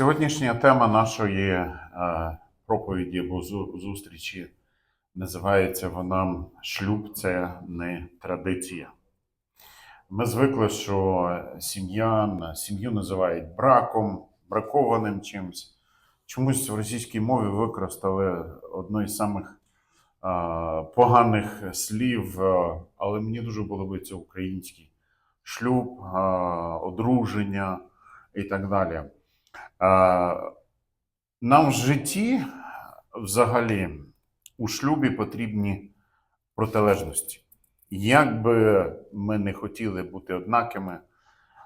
Сьогоднішня тема нашої е, проповіді або зустрічі називається вона Шлюб це не традиція. Ми звикли, що сім'я, сім'ю називають браком, бракованим чимось. Чомусь в російській мові використали одне із самих е, поганих слів, е, але мені дуже подобається український шлюб, одруження і так далі. Нам в житті взагалі у шлюбі потрібні протилежності. Як би ми не хотіли бути однакими,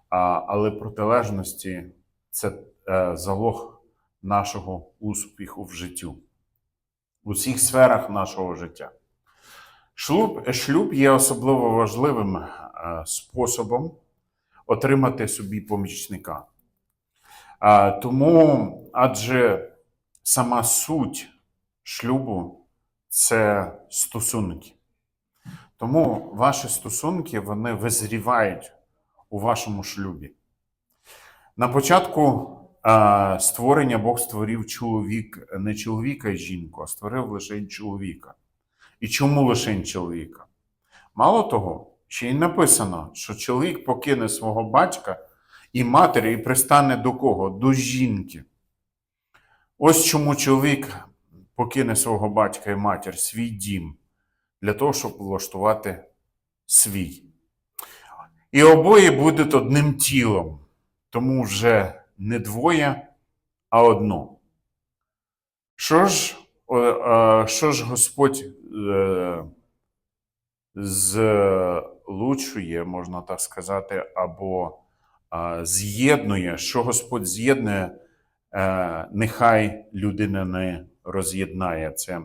але протилежності це е, залог нашого успіху в життю, у всіх сферах нашого життя. Шлюб, шлюб є особливо важливим е, способом отримати собі помічника. Тому, адже сама суть шлюбу це стосунки. Тому ваші стосунки вони визрівають у вашому шлюбі. На початку створення Бог створив чоловік, не чоловіка і жінку, а створив лише чоловіка. І чому лише чоловіка? Мало того, ще й написано, що чоловік покине свого батька і матері і пристане до кого? До жінки. Ось чому чоловік покине свого батька і матір, свій дім, для того, щоб влаштувати свій. І обоє будуть одним тілом, тому вже не двоє, а одно. Що ж, що ж Господь е, злучує, можна так сказати, або з'єднує, що Господь з'єднує, е, нехай людина не роз'єднає. Це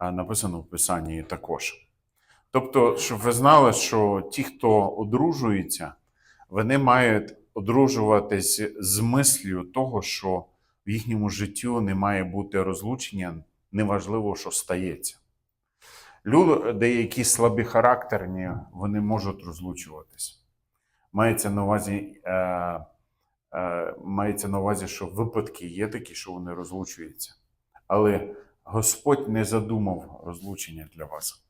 написано в Писанні також. Тобто, щоб ви знали, що ті, хто одружується, вони мають одружуватись з мислю того, що в їхньому життю не має бути розлучення, неважливо, що стається. Люди, які слабі характерні, вони можуть розлучуватись. Мається на увазі, е, е, мається на увазі, що випадки є такі, що вони розлучуються. Але Господь не задумав розлучення для вас.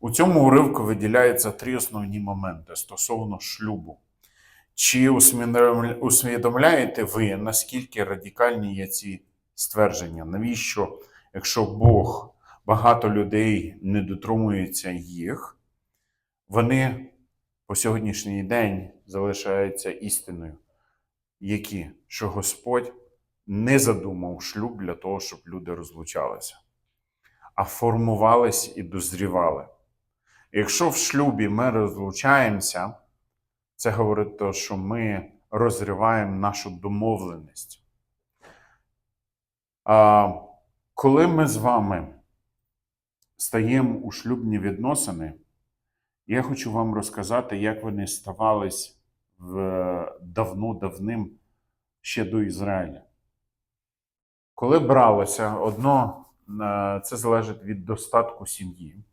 У цьому уривку виділяються три основні моменти стосовно шлюбу. Чи усвідомляєте ви, наскільки радикальні є ці ствердження? Навіщо, якщо Бог багато людей не дотримується їх, вони по сьогоднішній день залишаються істиною, які, що Господь не задумав шлюб для того, щоб люди розлучалися, а формувались і дозрівали. Якщо в шлюбі ми розлучаємося, це говорить те, що ми розриваємо нашу домовленість. А коли ми з вами стаємо у шлюбні відносини, я хочу вам розказати, як вони ставались в давно-давним ще до Ізраїля. Коли бралося, одно е, це залежить від достатку сім'ї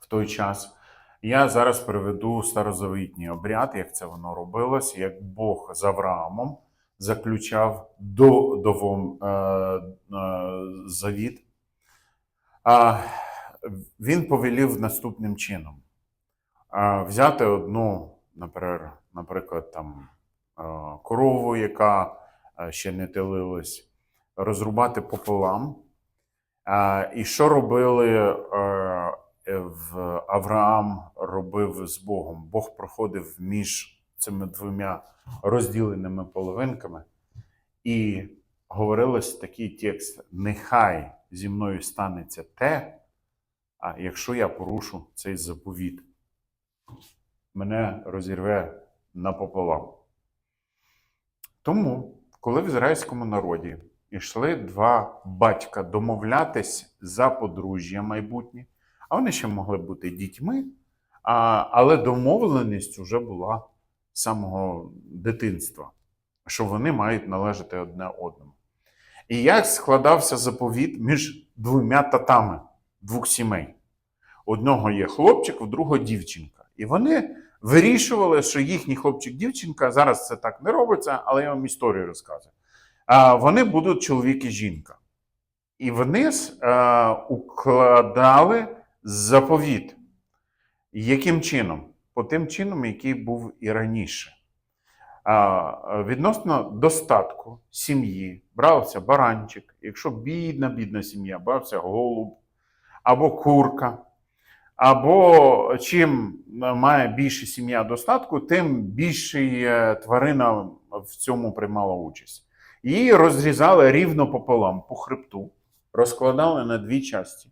в той час. Я зараз приведу старозавітній обряд, як це воно робилось, як Бог з Авраамом заключав до, до е, е, завіт. А, він повелів наступним чином: взяти одну, наприклад, там, е, корову, яка е, ще не телилась, розрубати пополам. І що робили е, в Авраам робив з Богом? Бог проходив між цими двома розділеними половинками, і говорилось такий текст: Нехай зі мною станеться те, якщо я порушу цей заповіт, мене розірве напополам. Тому, коли в ізраїльському народі йшли два батька домовлятись за подружжя майбутнє, а вони ще могли бути дітьми, а, але домовленість вже була з самого дитинства, що вони мають належати одне одному. І як складався заповіт між двома татами двох сімей? Одного є хлопчик, у другого дівчинка. І вони вирішували, що їхній хлопчик-дівчинка, зараз це так не робиться, але я вам історію розказую. Вони будуть чоловік і жінка. І вони укладали заповіт. Яким чином? По тим чином, який був і раніше. Відносно достатку сім'ї брався баранчик, якщо бідна, бідна сім'я, брався голуб або курка, або чим має більше сім'я достатку, тим більше тварина в цьому приймала участь. Її розрізали рівно пополам по хребту, розкладали на дві часті.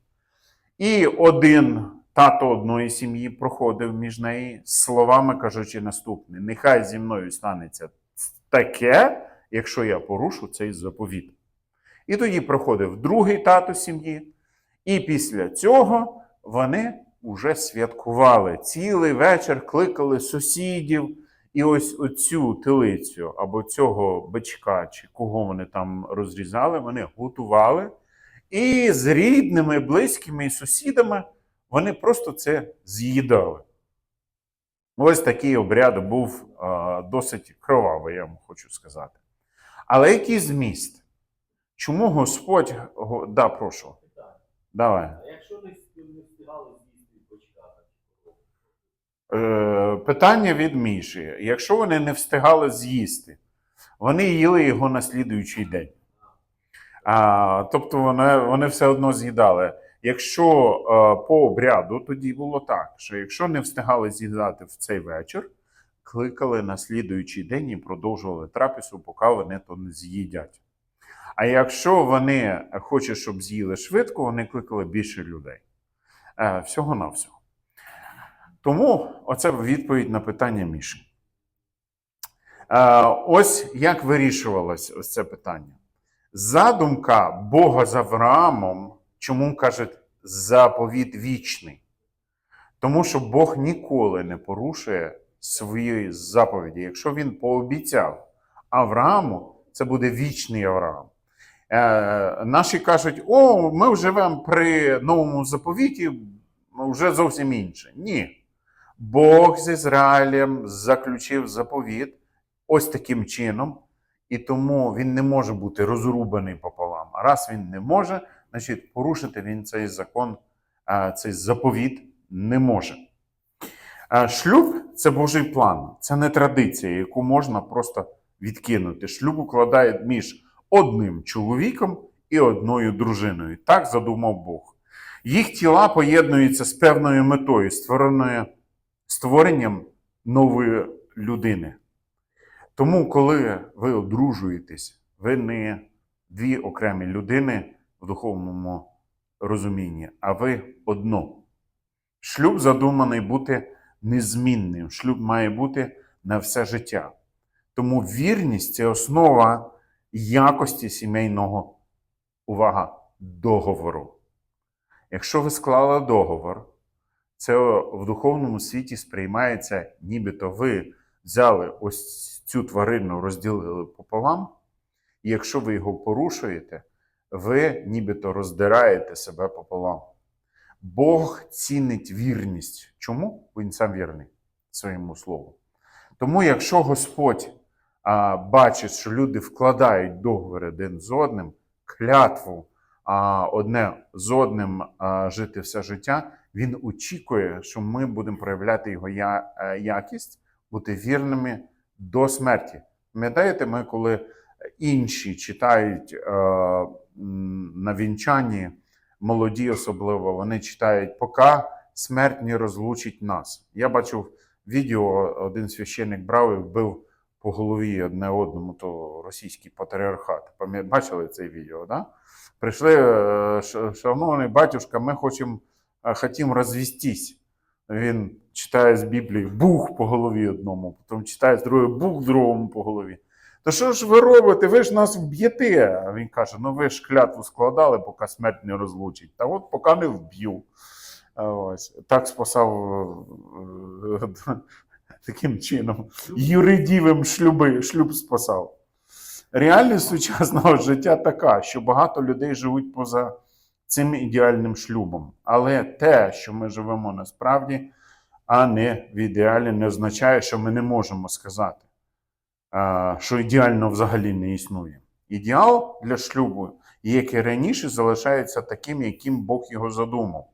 І один тато одної сім'ї проходив між неї словами кажучи наступне: нехай зі мною станеться таке, якщо я порушу цей заповіт. І тоді проходив другий тато сім'ї, і після цього вони вже святкували цілий вечір, кликали сусідів. І ось оцю телицю або цього бичка, чи кого вони там розрізали, вони готували. І з рідними, близькими і сусідами вони просто це з'їдали. Ось такий обряд був досить кровавий, я вам хочу сказати. Але який зміст? Чому Господь. Да, прошу. Давай. А якщо не, вс- не встигали з'їсти почка чи Е, корову? Питання від Міші. Якщо вони не встигали з'їсти, вони їли його на слідуючий день. А, тобто вони, вони все одно з'їдали. Якщо е, по обряду, тоді було так, що якщо не встигали з'їдати в цей вечір, кликали на слідуючий день і продовжували трапезу, поки вони то не з'їдять. А якщо вони хочуть, щоб з'їли швидко, вони кликали більше людей. Е, всього-навсього. Тому оце відповідь на питання Міші. Е, ось як вирішувалось ось це питання. Задумка Бога з Авраамом, чому кажуть заповіт вічний? Тому що Бог ніколи не порушує своєї заповіді. Якщо він пообіцяв Аврааму, це буде вічний Авраам. Е, наші кажуть: о, ми живемо при новому заповіті, вже зовсім інше. Ні. Бог з Ізраїлем заключив заповіт ось таким чином, і тому він не може бути розрубаний пополам. А раз він не може, значить порушити він цей закон, цей заповіт не може. Шлюб це Божий план, це не традиція, яку можна просто відкинути. Шлюб укладають між одним чоловіком і одною дружиною. Так задумав Бог. Їх тіла поєднуються з певною метою, створеною створенням нової людини. Тому, коли ви одружуєтесь, ви не дві окремі людини в духовному розумінні, а ви одно. Шлюб задуманий бути незмінним. Шлюб має бути на все життя. Тому вірність це основа якості сімейного увага договору. Якщо ви склали договор, це в духовному світі сприймається, нібито ви взяли ось цю тварину, розділили пополам, і якщо ви його порушуєте, ви нібито роздираєте себе пополам. Бог цінить вірність. Чому? Він сам вірний своєму слову. Тому, якщо Господь а, бачить, що люди вкладають договір один з одним, клятву одне з одним жити все життя, він очікує, що ми будемо проявляти його е, якість, бути вірними до смерті. Пам'ятаєте, ми коли інші читають е, на вінчанні, молоді особливо, вони читають, поки смерть не розлучить нас. Я бачив відео, один священник брав і вбив по голові одне одному, то російський патріархат. Бачили це відео, да? Прийшли, е, шановний батюшка, ми хочемо е, хотім розвестись. Він читає з Біблії бух по голові одному, потім читає з другої бух другому по голові. То що ж ви робите? Ви ж нас вб'єте. А він каже: ну ви ж клятву складали, поки смерть не розлучить. Та от поки не вб'ю. Ось. Так спасав е, таким чином. Юридівим шлюби, шлюб спасав. Реальність сучасного життя така, що багато людей живуть поза цим ідеальним шлюбом. Але те, що ми живемо насправді, а не в ідеалі, не означає, що ми не можемо сказати, що ідеально взагалі не існує. Ідеал для шлюбу, як і раніше, залишається таким, яким Бог його задумав.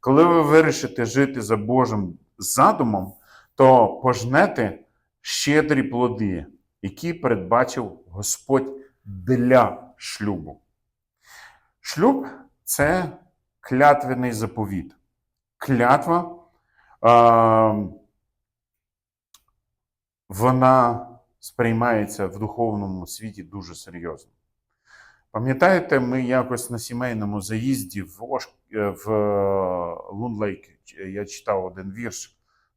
Коли ви вирішите жити за Божим задумом, то пожнете щедрі плоди, які передбачив Господь для шлюбу. Шлюб це клятвений заповіт. Клятва, е, вона сприймається в духовному світі дуже серйозно. Пам'ятаєте, ми якось на сімейному заїзді в, е, в Лунлейк я читав один вірш,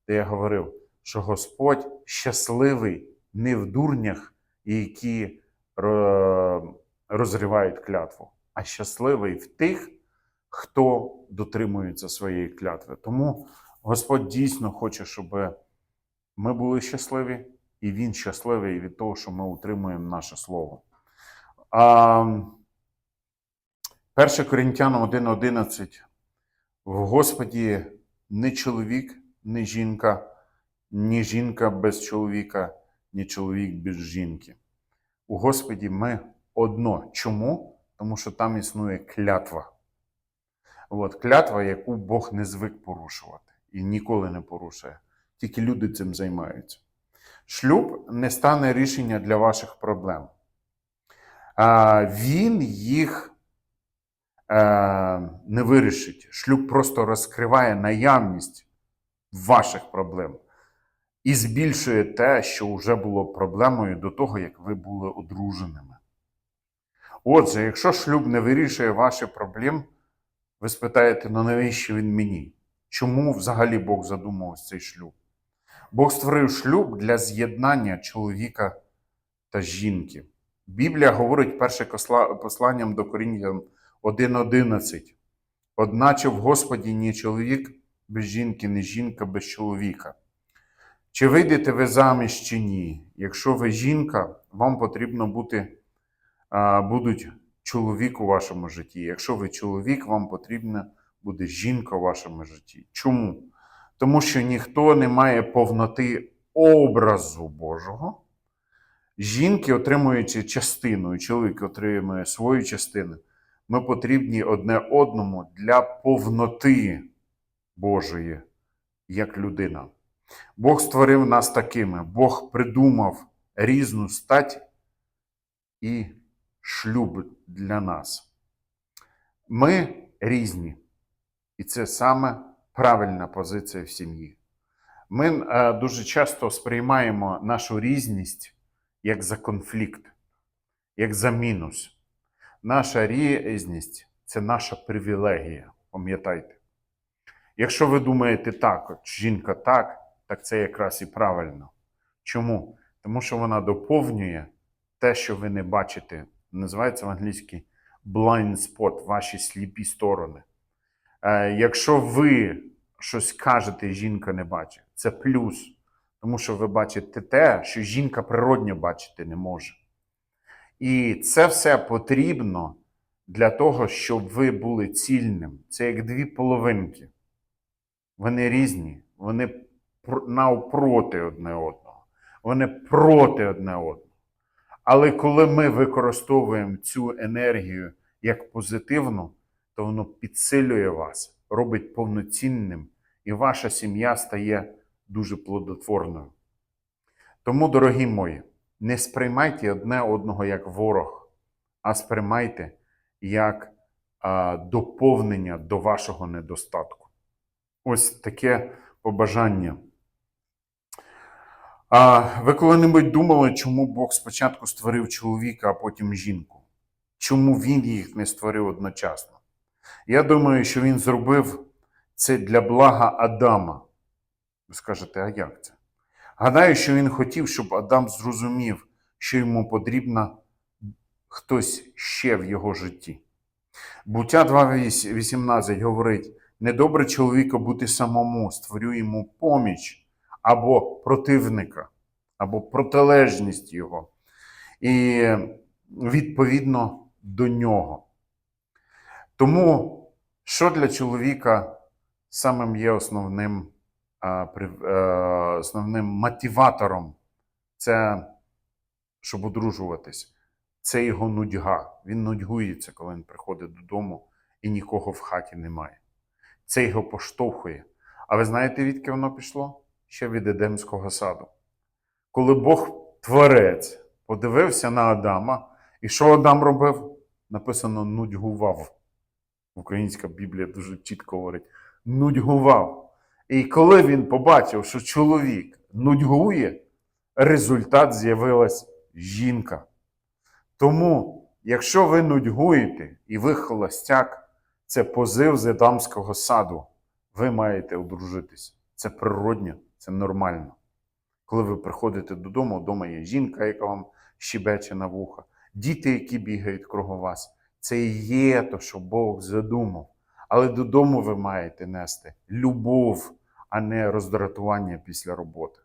де я говорив, що Господь щасливий не в дурнях, які розривають клятву, а щасливий в тих, хто дотримується своєї клятви. Тому Господь дійсно хоче, щоб ми були щасливі, і Він щасливий від того, що ми утримуємо наше слово. А, 1 Коринтянам 1.11. В Господі не чоловік, не жінка, ні жінка без чоловіка, ні чоловік без жінки. У Господі ми одно. Чому? Тому що там існує клятва. От, клятва, яку Бог не звик порушувати і ніколи не порушує. Тільки люди цим займаються. Шлюб не стане рішення для ваших проблем. А, Він їх е, не вирішить. Шлюб просто розкриває наявність ваших проблем і збільшує те, що вже було проблемою до того, як ви були одруженими. Отже, якщо шлюб не вирішує ваші проблем, ви спитаєте, ну навіщо він мені? Чому взагалі Бог задумав цей шлюб? Бог створив шлюб для з'єднання чоловіка та жінки. Біблія говорить перше посланням до Корінтян 1.11. Одначе в Господі ні чоловік без жінки, ні жінка без чоловіка. Чи вийдете ви заміж чи ні? Якщо ви жінка, вам потрібно бути, будуть чоловік у вашому житті. Якщо ви чоловік, вам потрібна буде жінка у вашому житті. Чому? Тому що ніхто не має повноти образу Божого. Жінки, отримуючи частину, і чоловік отримує свою частину, ми потрібні одне одному для повноти Божої як людина. Бог створив нас такими. Бог придумав різну стать і шлюб для нас. Ми різні. І це саме правильна позиція в сім'ї. Ми е, дуже часто сприймаємо нашу різність як за конфлікт, як за мінус. Наша різність це наша привілегія, пам'ятайте. Якщо ви думаєте так, жінка так, так це якраз і правильно. Чому? Тому що вона доповнює те, що ви не бачите. Називається в англійській blind spot, ваші сліпі сторони. Е, якщо ви щось кажете, жінка не бачить, це плюс. Тому що ви бачите те, що жінка природньо бачити не може. І це все потрібно для того, щоб ви були цільним. Це як дві половинки. Вони різні, вони навпроти одне одного, вони проти одне одного. Але коли ми використовуємо цю енергію як позитивну, то воно підсилює вас, робить повноцінним, і ваша сім'я стає дуже плодотворною. Тому, дорогі мої, не сприймайте одне одного як ворог, а сприймайте як доповнення до вашого недостатку. Ось таке побажання. А ви коли-небудь думали, чому Бог спочатку створив чоловіка, а потім жінку? Чому він їх не створив одночасно? Я думаю, що він зробив це для блага Адама. Ви скажете, а як це? Гадаю, що він хотів, щоб Адам зрозумів, що йому потрібно хтось ще в його житті. Буття 2.18 говорить: недобре чоловіка бути самому, створю йому поміч або противника, або протилежність його. І відповідно до нього. Тому, що для чоловіка самим є основним е, основним мотиватором це, щоб одружуватись, це його нудьга. Він нудьгується, коли він приходить додому і нікого в хаті немає. Це його поштовхує. А ви знаєте, відки воно пішло? Ще від Едемського саду. Коли Бог творець подивився на Адама, і що Адам робив? Написано нудьгував. Українська Біблія дуже чітко говорить: нудьгував. І коли він побачив, що чоловік нудьгує, результат з'явилась жінка. Тому, якщо ви нудьгуєте і ви холостяк, це позив з Едамського саду. Ви маєте одружитись. Це природньо, це нормально. Коли ви приходите додому, вдома є жінка, яка вам щебече на вуха, діти, які бігають кругом вас. Це і є то, що Бог задумав. Але додому ви маєте нести любов, а не роздратування після роботи.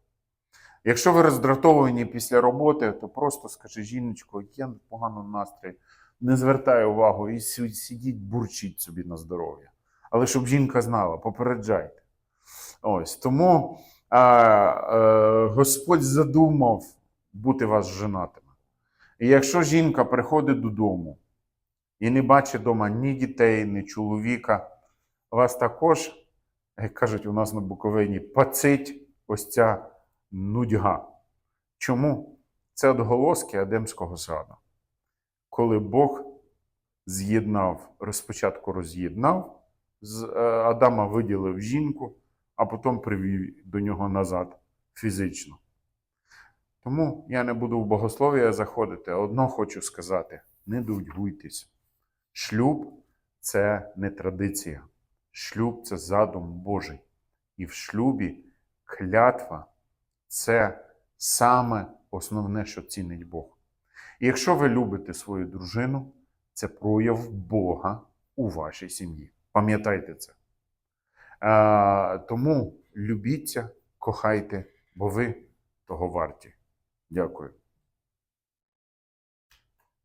Якщо ви роздратовані після роботи, то просто скажи, жіночко, я в поганому настрої, не звертай увагу і сидіть, бурчіть собі на здоров'я. Але щоб жінка знала, попереджайте. Ось тому а, е, Господь задумав бути вас женатими. І якщо жінка приходить додому і не бачить вдома ні дітей, ні чоловіка, вас також, як кажуть у нас на Буковині, пацить ось ця нудьга. Чому? Це отголоски Едемського саду. Коли Бог з'єднав, розпочатку роз'єднав, з е, Адама виділив жінку, а потім привів до нього назад фізично. Тому я не буду в богослов'я заходити. Одно хочу сказати: не дудьгуйтесь. Шлюб це не традиція. Шлюб це задум Божий. І в шлюбі клятва це саме основне, що цінить Бог. Якщо ви любите свою дружину, це прояв Бога у вашій сім'ї. Пам'ятайте це. Е, тому любіться, кохайте, бо ви того варті. Дякую.